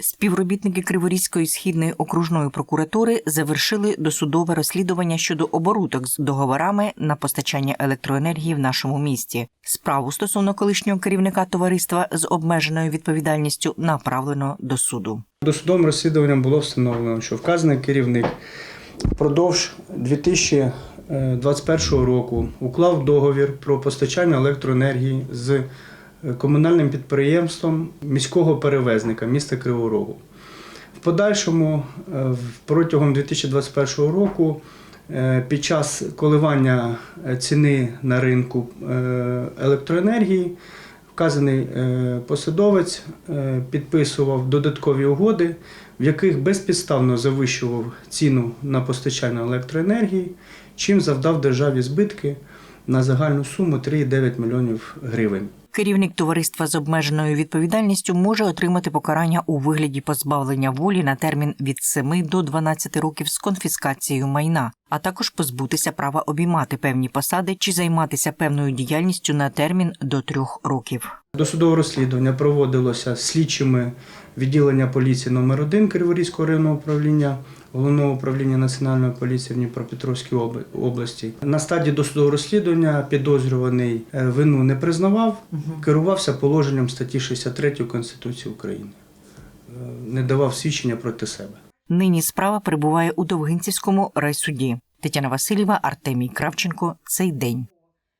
Співробітники Криворізької східної окружної прокуратури завершили досудове розслідування щодо оборудок з договорами на постачання електроенергії в нашому місті. Справу стосовно колишнього керівника товариства з обмеженою відповідальністю направлено до суду. Досудовим розслідуванням було встановлено, що вказаний керівник впродовж 2021 року уклав договір про постачання електроенергії з е, комунальним підприємством міського перевезника міста Кривого Рогу. В подальшому, е, протягом 2021 року, е, під час коливання е, ціни на ринку електроенергії, вказаний посадовець підписував додаткові угоди, в яких безпідставно завищував ціну на постачання електроенергії, чим завдав державі збитки на загальну суму 3,9 мільйонів гривень. Керівник товариства з обмеженою відповідальністю може отримати покарання у вигляді позбавлення волі на термін від 7 до 12 років з конфіскацією майна, а також позбутися права обіймати певні посади чи займатися певною діяльністю на термін до трьох років. Досудове розслідування проводилося слідчими відділення поліції номер 1 Криворізького районного управління Головного управління Національної поліції в Дніпропетровській обла- області. На стадії досудового розслідування підозрюваний е, вину не признавав, керувався положенням статті 63 Конституції України, Е, не давав свідчення проти себе. Нині справа перебуває у Довгинцівському райсуді. Тетяна Васильєва, Артемій Кравченко. Цей день.